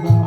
Bye.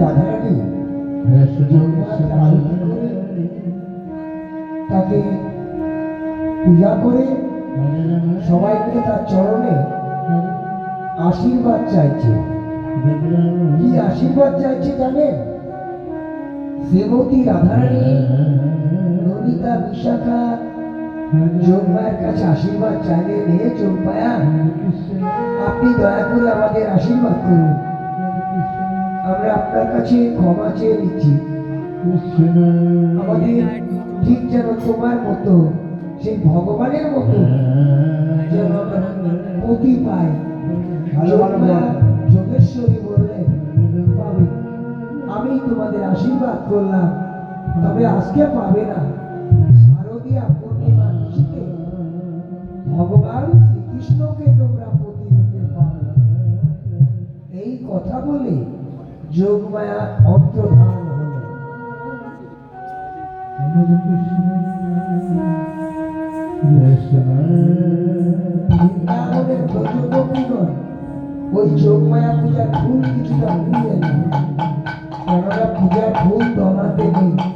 Radharani তাকে পূজা করে সবাই মিলে তার চরণে আশীর্বাদ চাইছে। কি আশীর্বাদ চাইছে জানেন? শ্রীমতী রাধারানী ললিতা বিশাখা যোগমায়ের কাছে আশীর্বাদ চাইলেন হে যোগমায়া আপনি দয়া করে আমাদের আশীর্বাদ করুন। আমরা আপনার কাছে ক্ষমা চেয়ে নিচ্ছি। আমাদের ঠিক যেন তোমার মতো, সেই ভগবানের মতো যেন পাই। যোগেশ্বরী পাবে। আমি তোমাদের আশীর্বাদ করলাম, তবে আজকে পাবে না। শারদীয়া পূর্ণিমা ভগবান শ্রীকৃষ্ণকে তোমরা প্রতিরূপে পাবে। এই কথা বলে যোগমায়া অন্তর্ধান হলেন বৃন্দাবনের ব্রজগোপীগণ ওই যোগমায়া পূজার ফুল কিছুটা নেন কেননা পূজার ফুল দমাতে নেই।